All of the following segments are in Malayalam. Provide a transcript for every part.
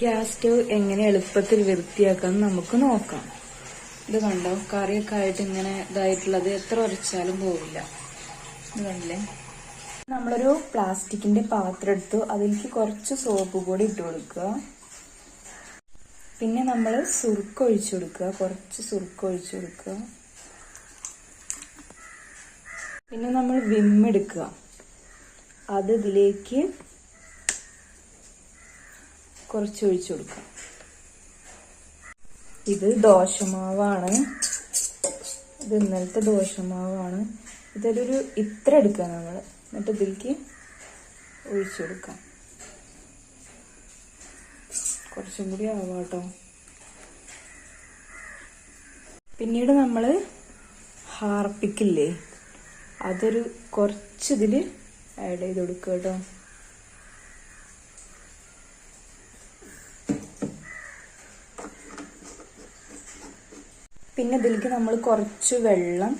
ഗ്യാസ് സ്റ്റവ് എങ്ങനെ എളുപ്പത്തിൽ വൃത്തിയാക്കാം നമുക്ക് നോക്കാം. ഇത് കണ്ടോ? കറിയൊക്കെ ആയിട്ട് ഇങ്ങനെ ഇതായിട്ടുള്ളത് എത്ര ഉരച്ചാലും പോവില്ല. ഇത് കണ്ടില്ലേ? നമ്മളൊരു പ്ലാസ്റ്റിക്കിന്റെ പാത്രം എടുത്തു അതിലേക്ക് കുറച്ച് സോപ്പ് കൂടി ഇട്ട് കൊടുക്കുക. പിന്നെ നമ്മൾ സുറുക്ക് ഒഴിച്ചു കൊടുക്കുക. കുറച്ച് സുറുക്ക് ഒഴിച്ചു കൊടുക്കുക. പിന്നെ നമ്മൾ വിം അത് ഇതിലേക്ക് കുറച്ച് ഒഴിച്ചു കൊടുക്കാം. ഇത് ദോശമാവാണ്. ഇത് ഇന്നലത്തെ ദോശമാവാണ്. ഇതിലൊരു ഇത്ര എടുക്കുക നമ്മൾ എന്നിട്ട് ഇതിലേക്ക് ഒഴിച്ചു കൊടുക്കാം. കുറച്ചും കൂടി ആവാട്ടോ. പിന്നീട് നമ്മൾ ഹാർപ്പിക്കില്ലേ? അതൊരു കുറച്ചിതിൽ ആഡ് ചെയ്ത് കൊടുക്കുക കേട്ടോ. പിന്നെ ഇതിലേക്ക് നമ്മൾ കുറച്ച് വെള്ളം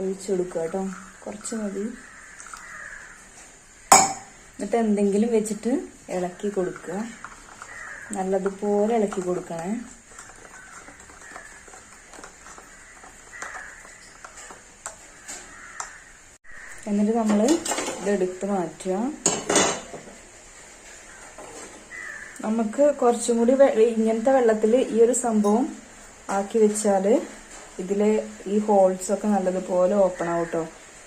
ഒഴിച്ചു കൊടുക്കുക കേട്ടോ. കുറച്ച് മതി. എന്നിട്ട് എന്തെങ്കിലും വെച്ചിട്ട് ഇളക്കി കൊടുക്കുക. നല്ലതുപോലെ ഇളക്കി കൊടുക്കണേ. എന്നിട്ട് നമ്മൾ ഇതെടുത്ത് മാറ്റുക. നമുക്ക് കുറച്ചും കൂടി ഇങ്ങനത്തെ വെള്ളത്തിൽ ഈ ഒരു സംഭവം ആക്കി വെച്ചാൽ ഇതിലെ ഈ ഹോൾസൊക്കെ നല്ലതുപോലെ ഓപ്പൺ ആവട്ടോ.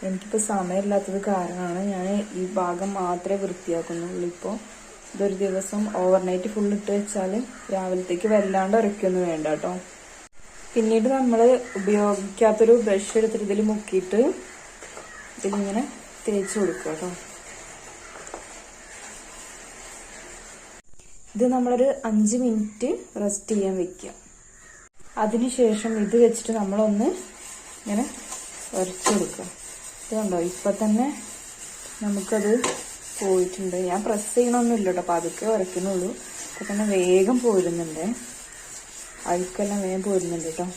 എനിക്കിപ്പോൾ സമയമില്ലാത്തത് കാരണമാണ് ഞാൻ ഈ ഭാഗം മാത്രമേ വൃത്തിയാക്കുന്നുള്ളൂ. ഇപ്പോൾ ഇതൊരു ദിവസം ഓവർനൈറ്റ് ഫുൾ ഇട്ട് വെച്ചാൽ രാവിലത്തേക്ക് വല്ലാണ്ട് ഉറക്കൊന്നും വേണ്ട കേട്ടോ. പിന്നീട് നമ്മൾ ഉപയോഗിക്കാത്തൊരു ബ്രഷ് എടുത്തിട്ട് ഇതിൽ മുക്കിയിട്ട് ഇതിലിങ്ങനെ തേച്ച് കൊടുക്കുക കേട്ടോ. ഇത് നമ്മളൊരു അഞ്ച് മിനിറ്റ് റെസ്റ്റ് ചെയ്യാൻ വെക്കുക. അതിനുശേഷം ഇത് വെച്ചിട്ട് നമ്മളൊന്ന് ഇങ്ങനെ ഉരച്ചു കൊടുക്കുക ഇത് കണ്ടോ? ഇപ്പൊ തന്നെ നമുക്കത് പോയിട്ടുണ്ട്. ഞാൻ പ്രസ് ചെയ്യണമൊന്നുമില്ല കേട്ടോ പതുക്കെ ഉരയ്ക്കുന്നുള്ളൂ ഇപ്പൊ തന്നെ വേഗം പോരുന്നുണ്ട്. അഴുക്കെല്ലാം വേഗം പോരുന്നുണ്ട് കേട്ടോ.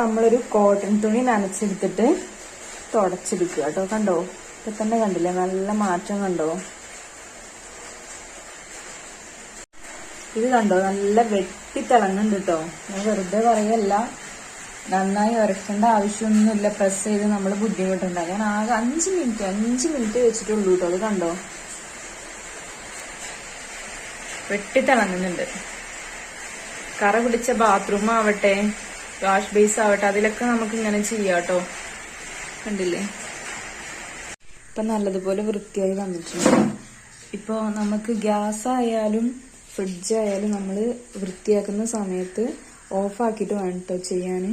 നമ്മളൊരു കോട്ടൺ തുണി നനച്ചെടുത്തിട്ട് തുടച്ചെടുക്കുക കേട്ടോ. കണ്ടോ? ഇപ്പൊ തന്നെ കണ്ടില്ലേ? നല്ല മാറ്റം കണ്ടോ? ഇത് കണ്ടോ? നല്ല വെട്ടി തിളങ്ങുന്നുണ്ട് കേട്ടോ ഞാൻ വെറുതെ പറയല്ല. നന്നായി ഉരക്കേണ്ട ആവശ്യമൊന്നുമില്ല. പ്രസ് ചെയ്ത് നമ്മൾ ബുദ്ധിമുട്ടുണ്ട. ഞാൻ ആകെ അഞ്ച് മിനിറ്റ് അഞ്ച് മിനിറ്റ് വെച്ചിട്ടുള്ളൂ കേട്ടോ അത് കണ്ടോ? വെട്ടി തിളങ്ങുന്നുണ്ട്. കറ പിടിച്ച ബാത്റൂം ആവട്ടെ വാഷ് ബേസ് ആവട്ടെ അതിലൊക്കെ നമുക്ക് ഇങ്ങനെ ചെയ്യാം കേട്ടോ കണ്ടില്ലേ? ഇപ്പൊ നല്ലതുപോലെ വൃത്തിയായി വന്നിട്ടുണ്ട്. ഇപ്പോ നമുക്ക് ഗ്യാസ് ആയാലും ഫ്രിഡ്ജ് ആയാലും നമ്മൾ വൃത്തിയാക്കുന്ന സമയത്ത് ഓഫാക്കിയിട്ട് വേണം കേട്ടോ ചെയ്യാൻ